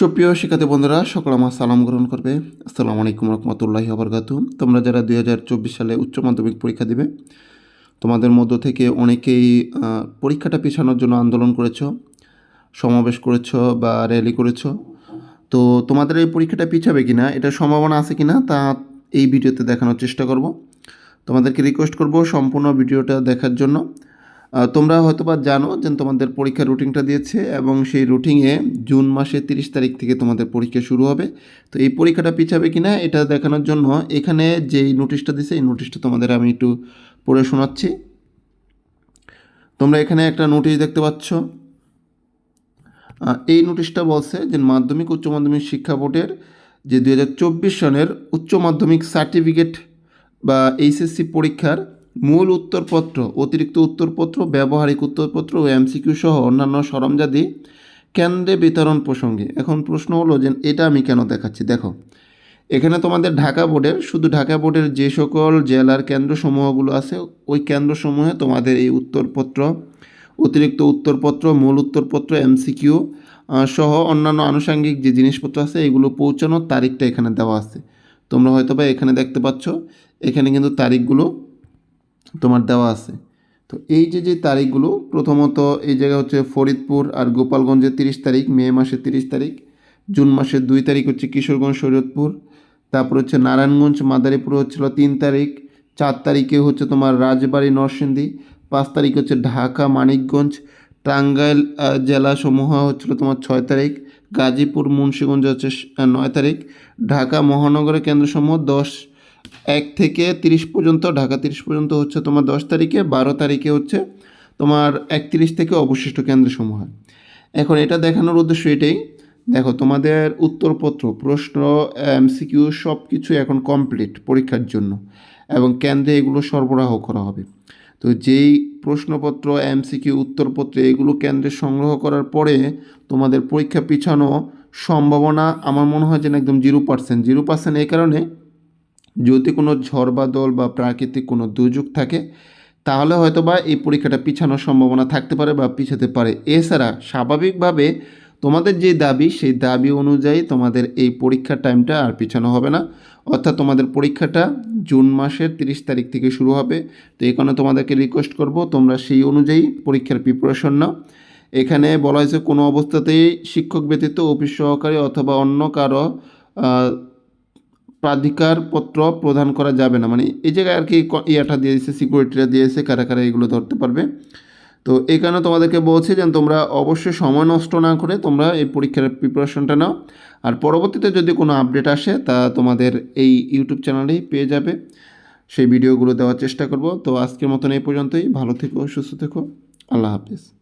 সুপ্রিয় শিক্ষার্থী বন্ধুরা, সকল আমার সালাম গ্রহণ করবে। আসসালামু আলাইকুম রহমতুল্লাহি আবরকাতু তোমরা যারা দুই হাজার চব্বিশ সালে উচ্চ মাধ্যমিক পরীক্ষা দিবে, তোমাদের মধ্য থেকে অনেকেই পরীক্ষাটা পেছানোর জন্য আন্দোলন করেছ, সমাবেশ করেছ বা র্যালি করেছ। তো তোমাদের এই পরীক্ষাটা পিছাবে কি না এটা সম্ভাবনা আছে কি না তা এই ভিডিওতে দেখানোর চেষ্টা করব। তোমাদেরকে রিকোয়েস্ট করব সম্পূর্ণ ভিডিওটা দেখার জন্য। তোমরা হয়তোবা জানো যে তোমাদের পরীক্ষার রুটিনটা দিয়েছে এবং সেই রুটিনে জুন মাসের তিরিশ তারিখ থেকে তোমাদের পরীক্ষা শুরু হবে। তো এই পরীক্ষাটা পিছাবে কি না এটা দেখানোর জন্য এখানে যেই নোটিশটা দিছে এই নোটিশটা তোমাদের আমি একটু পড়ে শোনাচ্ছি। তোমরা এখানে একটা নোটিশ দেখতে পাচ্ছ। এই নোটিশটা বলছে যে মাধ্যমিক উচ্চ মাধ্যমিক শিক্ষা বোর্ডের যে দু হাজার চব্বিশ সনের উচ্চ মাধ্যমিক সার্টিফিকেট বা এইচএসসি পরীক্ষার মূল উত্তরপত্র, অতিরিক্ত উত্তরপত্র, ব্যবহারিক উত্তরপত্র ও এমসিকিউ সহ অন্যান্য সরঞ্জাদি কেন্দ্রে বিতরণ প্রসঙ্গে। এখন প্রশ্ন হলো যে এটা আমি কেন দেখাচ্ছি? দেখো, এখানে তোমাদের ঢাকা বোর্ডের, শুধু ঢাকা বোর্ডের যে সকল জেলার কেন্দ্রসমূহগুলো আছে, ওই কেন্দ্রসমূহে তোমাদের এই উত্তরপত্র, অতিরিক্ত উত্তরপত্র, মূল উত্তরপত্র, এমসিকিউ সহ অন্যান্য আনুষঙ্গিক যে জিনিসপত্র আছে, এগুলো পৌঁছানোর তারিখটা এখানে দেওয়া আছে। তোমরা হয়তো বা এখানে দেখতে পাচ্ছ, এখানে কিন্তু তারিখগুলো তোমার দেওয়া আছে। তো এই যে যে তারিখগুলো প্রথমত এই জায়গা হচ্ছে ফরিদপুর আর গোপালগঞ্জের তিরিশ তারিখ মে মাসের তিরিশ তারিখ জুন মাসের দুই তারিখ হচ্ছে কিশোরগঞ্জ শরীয়তপুর তারপর হচ্ছে নারায়ণগঞ্জ মাদারীপুর হচ্ছিল তিন তারিখ চার তারিখে হচ্ছে তোমার রাজবাড়ি নরসিংদী পাঁচ তারিখ হচ্ছে ঢাকা মানিকগঞ্জ টাঙ্গাইল আহ, জেলাসমূহ হচ্ছিল তোমার ছয় তারিখ গাজীপুর মুন্সীগঞ্জ হচ্ছে নয় তারিখ ঢাকা মহানগরের কেন্দ্রসমূহ দশ এক থেকে তিরিশ পর্যন্ত, ঢাকা তিরিশ পর্যন্ত হচ্ছে তোমার দশ তারিখে, বারো তারিখে হচ্ছে তোমার একত্রিশ থেকে অবশিষ্ট কেন্দ্রসমূহ এখন এটা দেখানোর উদ্দেশ্য এটাই, দেখো তোমাদের উত্তরপত্র, প্রশ্ন, এমসিকিউ সব কিছু এখন কমপ্লিট পরীক্ষার জন্য এবং কেন্দ্রে এগুলো সরবরাহ করা হবে। তো যেই প্রশ্নপত্র, এমসিকিউ, উত্তরপত্র এগুলো কেন্দ্রে সংগ্রহ করার পরে তোমাদের পরীক্ষা পিছানো সম্ভাবনা আমার মনে হয় যেন একদম জিরো পার্সেন্ট জিরো পার্সেন্ট এই কারণে যদি কোনো ঝড় বাদল বা প্রাকৃতিক কোনো দুর্যোগ থাকে, তাহলে হয়তো বা এই পরীক্ষাটা পিছানোর সম্ভাবনা থাকতে পারে বা পিছাতে পারে। এছাড়া স্বাভাবিকভাবে তোমাদের যে দাবি, সেই দাবি অনুযায়ী তোমাদের এই পরীক্ষার টাইমটা আর পিছানো হবে না। অর্থাৎ তোমাদের পরীক্ষাটা জুন মাসের তিরিশ তারিখ থেকে শুরু হবে। তো কারণে তোমাদেরকে রিকোয়েস্ট করব, তোমরা সেই অনুযায়ী পরীক্ষার প্রিপারেশন নাও। এখানে বলা হয়েছে কোনো অবস্থাতেই শিক্ষক ব্যতীত অফিস সহকারী অথবা অন্য কারও প্রাধিকারপত্র প্রদান করা যাবে না। মানে এই জায়গায় আর কি ইয়াটা দিয়েছে, সিকিউরিটিটা দিয়েছে কারা কারা এগুলো ধরতে পারবে। তো এই কারণে তোমাদেরকে বলছি যে তোমরা অবশ্যই সময় নষ্ট না করে তোমরা এই পরীক্ষার প্রিপারেশনটা নাও। আর পরবর্তীতে যদি কোনো আপডেট আসে, তা তোমাদের এই ইউটিউব চ্যানেলেই পেয়ে যাবে। সেই ভিডিওগুলো দেওয়ার চেষ্টা করব। তো আজকের মতন এই পর্যন্তই। ভালো থেকো, সুস্থ থেকো। আল্লাহ হাফিজ।